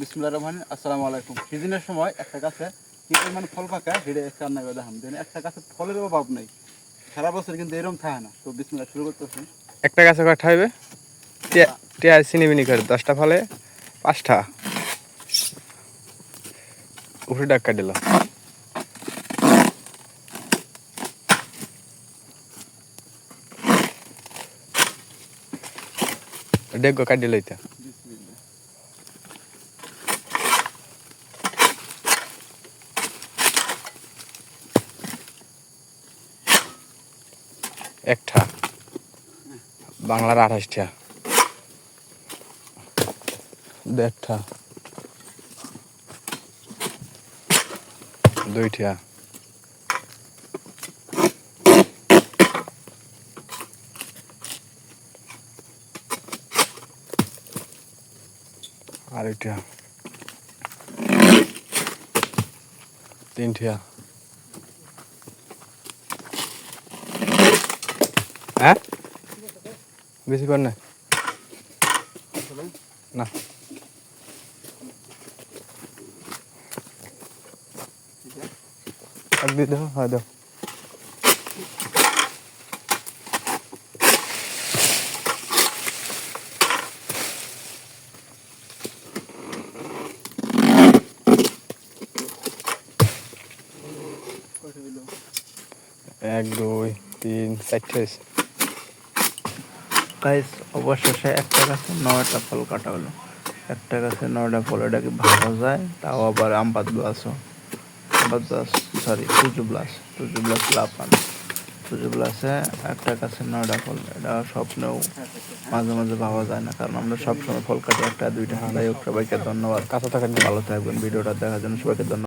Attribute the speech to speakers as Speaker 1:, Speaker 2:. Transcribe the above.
Speaker 1: বিসমুল্লাহ রহমান আসসালামু আলাইকুম। সিজনের সময় একটা গাছে কি পরিমাণ ফল পাকা হেঁটে এসে রান্না করে দেখাম। দেন একটা গাছে ফলের অভাব নেই। সারা বছর কিন্তু এরকম থাকে না। তো বিসমুল্লাহ শুরু করতেছি।
Speaker 2: একটা গাছে কয়টা হইবে টিয়া- বিনি করে। দশটা ফলে পাঁচটা। উপরে ডাক্কা দিল ডেগো কাটি দিল এটা
Speaker 1: বিসমিল্লাহ।
Speaker 2: একটা। বাংলার আঠাশটা। দেড়টা। দুইটা। আড়াইটা তিনটা। হ্যাঁ? বেশি কর না। না। দিয়ে হ্যাঁ দাও। এক দুই তিন চারটে
Speaker 3: গাইস অবশেষে একটা গাছে নয়টা ফল কাটা হলো। একটা গাছে নয়টা ফল এটাকে ভালো যায়? তাও আবার আমপাত ব্লাসও আমপাত ব্লাস সরি টুজু ব্লাস টুজু ব্লাস লাফান। টুজু ব্লাসে একটা গাছে নয়টা ফল এটা স্বপ্নেও মাঝে মাঝে ভাবা যায় না কারণ আমরা সবসময় ফল কাটি একটা দুইটা যাই হোক। সবাইকে ধন্যবাদ।
Speaker 2: কাঁচা থাকার
Speaker 3: ভালো থাকবেন। ভিডিওটা দেখার জন্য সবাইকে ধন্যবাদ।